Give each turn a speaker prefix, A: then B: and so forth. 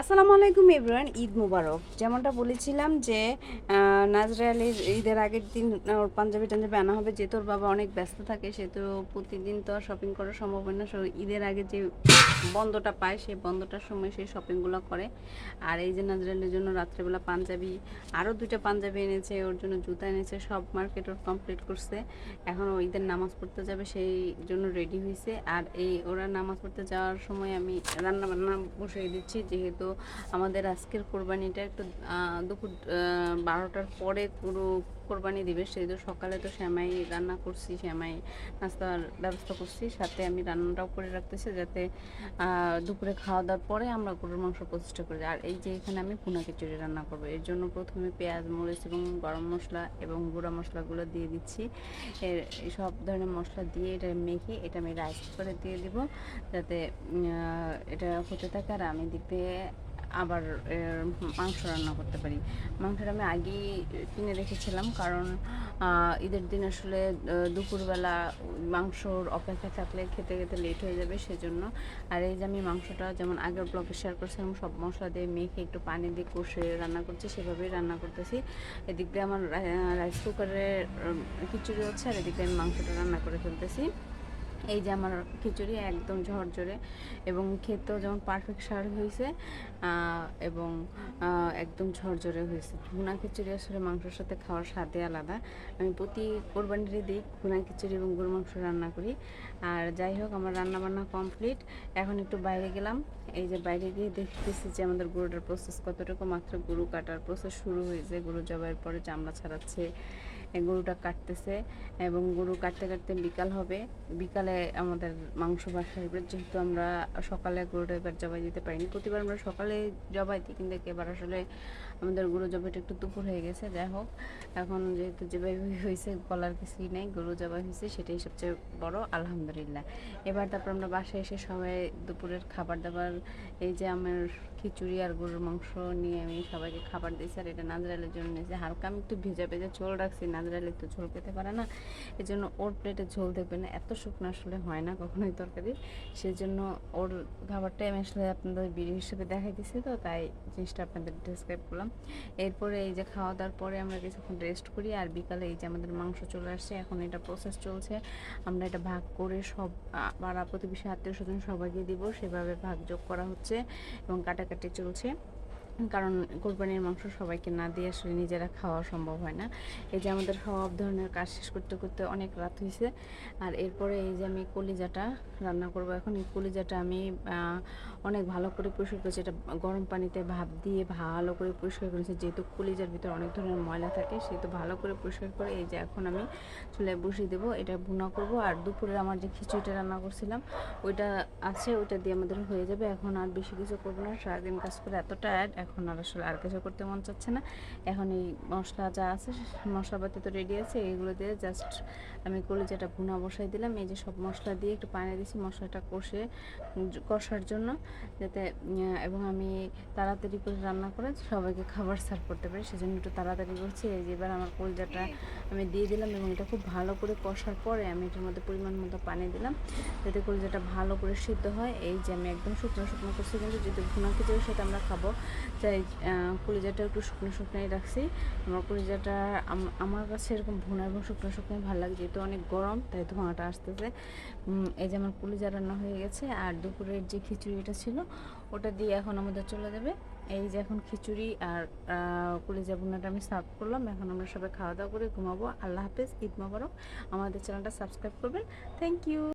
A: আসসালামু আলাইকুম এভরিওয়ান, ঈদ মুবারক। যেমনটা বলেছিলাম যে নাজরা আলীর ঈদের আগের দিন ওর পাঞ্জাবি টাঞ্জাবি আনা হবে। যেহেতু ওর বাবা অনেক ব্যস্ত থাকে, সে তো প্রতিদিন তো শপিং করা সম্ভব হয় না। ঈদের আগে যে বন্ধটা পায়, সেই বন্ধটার সময় সেই শপিংগুলো করে। আর এই যে নাজরা আলীর জন্য রাত্রেবেলা পাঞ্জাবি আরও দুইটা পাঞ্জাবি এনেছে, ওর জন্য জুতা এনেছে, সব মার্কেট ওর কমপ্লিট করছে। এখন ঈদের নামাজ পড়তে যাবে, সেই জন্য রেডি হয়েছে আর এই ওরা নামাজ পড়তে যাওয়ার সময় আমি রান্না বান্না বসিয়ে দিচ্ছি, যেহেতু আমাদের আজকের কোরবানিটা একটু দুপুর বারোটার পরে পুরো কোরবানি দিবে। সেই তো সকালে তো শ্যামাই রান্না করছি শ্যামাই নাস্তার ব্যবস্থা করছি। সাথে আমি রান্নাটাও করে রাখতেছি যাতে দুপুরে খাওয়া দাওয়ার পরে আমরা গরুর মাংস প্রতিষ্ঠা করি। আর এই যে এখানে আমি পুনা খিচুড়ি রান্না করব। এর জন্য প্রথমে পেঁয়াজ, মরিচ এবং গরম মশলা এবং গুঁড়া মশলাগুলো দিয়ে দিচ্ছি। এর সব ধরনের মশলা দিয়ে এটা মেখে, এটা আমি রাইস করে দিয়ে দিব। যাতে এটা হতে থাকে আর আমি দিতে আবার মাংস রান্না করতে পারি। মাংসটা আমি আগেই কিনে রেখেছিলাম কারণ ঈদের দিন আসলে দুপুরবেলা মাংসর অপেক্ষা থাকলে খেতে খেতে লেট হয়ে যাবে সেজন্য। আর এই যে আমি মাংসটা যেমন আগের ব্লগে শেয়ার করছিলাম, সব মশলা দিয়ে মেখে একটু পানি দিয়ে কষে রান্না করছি, সেভাবেই রান্না করতেছি। এদিক দিয়ে আমার রাইস কুকারে খিচুড়ি হচ্ছে, আর এদিকে আমি মাংসটা রান্না করে ফেলতেছি। এই যে আমার খিচুড়ি একদম ঝরঝরে এবং খেতেও যেমন পারফেক্ট সার হয়েছে এবং একদম ঝরঝরে হয়েছে। ভুনা খিচুড়ি আসলে মাংসের সাথে খাওয়ার স্বাদে আলাদা। আমি প্রতি কোরবানির দিই ভুনা খিচুড়ি এবং গরু মাংস রান্না করি। আর যাই হোক, আমার রান্না বান্না কমপ্লিট এখন একটু বাইরে গেলাম। এই যে বাইরে গিয়ে দেখতেছি যে আমাদের গরুটার প্রসেস কতটুকু, মাত্র গরু কাটার প্রসেস শুরু হয়েছে। গরু জবাইয়ের পরে চামড়া ছাড়াচ্ছে। গরুটা কাটতেছে এবং গরু কাটতে কাটতে বিকাল হবে। বিকালে আমাদের মাংস বাসা হবে যেহেতু আমরা সকালে গরুটা এবার জবাই দিতে পারিনি, প্রতিবার আমরা সকালে জবাই দিই কিন্তু এবার আসলে আমাদের গরু জবাইটা একটু দুপুর হয়ে গেছে, যাই হোক। এখন যেহেতু জবাই হয়েছে, বলার কিছুই নেই গরু জবাই হয়েছে, সেটাই সবচেয়ে বড়, আলহামদুলিল্লাহ। এবার তারপর আমরা বাসায় এসে সবাই দুপুরের খাবার দাবার এই যে আমার খিচুড়ি আর গরুর মাংস নিয়ে আমি সবাইকে খাবার দিয়েছি, আর এটা নাজরালের জন্য নিয়েছি হালকা আমি একটু ভেজা ভেজা ঝোল রাখছি নাজরালে তো ঝোল খেতে পারে না এই জন্য ওর প্লেটে ঝোল দেখবে না, এত শুকনো আসলে হয় না কখনোই তরকারি। সেই জন্য ওর খাবারটাই আমি আসলে আপনাদের ভিডিও হিসেবে দেখাই দিছি তো, তাই জিনিসটা আপনাদের ডিসক্রাইব করলাম। এরপরে এই যে খাওয়া দাওয়ার পরে আমরা কিছুক্ষণ রেস্ট করি আর বিকালে এই যে আমাদের মাংস চলে আসছে, এখন এটা প্রসেস চলছে। আমরা এটা ভাগ করে সব পাড়া প্রতিবেশী আত্মীয় স্বজন সবাইকে দিব। সেভাবে ভাগ যোগ করা হচ্ছে এবং কাটাকাটি চলছে। কারণ কোরবানির মাংস সবাইকে না দিয়ে আসলে নিজেরা খাওয়া সম্ভব হয় না। এই যে আমাদের সব ধরনের কাজ শেষ করতে করতে অনেক রাত হয়েছে আর এরপরে এই যে আমি কলিজাটা রান্না করব এখন, এই কলিজাটা আমি অনেক ভালো করে পরিষ্কার করেছি। এটা গরম পানিতে ভাপ দিয়ে ভালো করে পরিষ্কার করেছি। যেহেতু কলিজার ভিতরে অনেক ধরনের ময়লা থাকে, সেহেতু ভালো করে পরিষ্কার করে এই যে এখন আমি চুলায় বসিয়ে দেবো। এটা ভুনা করব। আর দুপুরে আমার যে খিচুড়িটা রান্না করছিলাম, ওইটা আছে, ওইটা দিয়ে আমাদের হয়ে যাবে। এখন আর বেশি কিছু করব না। সারাদিন কাজ করে এত টায়ার্ড এখন আর আসলে আর কিছু করতে মন চাচ্ছে না। এখন এই মশলা যা আছে, মশলাপাতি তো রেডি আছে, এইগুলো দিয়ে জাস্ট আমি কলিজাটা ভুনা বসাই দিলাম। এই যে সব মশলা দিয়ে একটু পানি দিয়েছি, মশলাটা কষে, কষার জন্য যাতে এবং আমি তাড়াতাড়ি করে রান্না করে সবাইকে খাবার সার্ভ করতে পারি। সেজন্য একটু তাড়াতাড়ি করছি। এই যে এবার আমার কলিজাটা আমি দিয়ে দিলাম এবং এটা খুব ভালো করে কষার পরে আমি এটার মধ্যে পরিমাণ মতো পানি দিলাম যাতে কলিজাটা ভালো করে সিদ্ধ হয়। এই যে আমি একদম শুকনো শুকনো করছি কিন্তু যদি ভুনা খিচুড়ির সাথে আমরা খাব তাই কলিজাটা একটু শুকনো শুকনোই রাখছি। আমার কলিজাটা আমার কাছে এরকম ভুনা এবং শুকনো শুকনোই ভালো লাগে, যেহেতু অনেক গরম, তাই ধোঁয়াটা আসতেছে। এই যে আমার কলিজা রান্না হয়ে গেছে, আর দুপুরের যে খিচুড়িটা ছিল, ওটা দিয়ে এখন আমাদের চলে যাবে। এই যে এখন খিচুড়ি আর কলিজা ভুনাটা আমি সার্ভ করলাম। এখন আমরা সবাই খাওয়া দাওয়া করে ঘুমাবো। আল্লাহ হাফেজ, ঈদ মোবারক। আমাদের চ্যানেলটা সাবস্ক্রাইব করবেন। Thank you.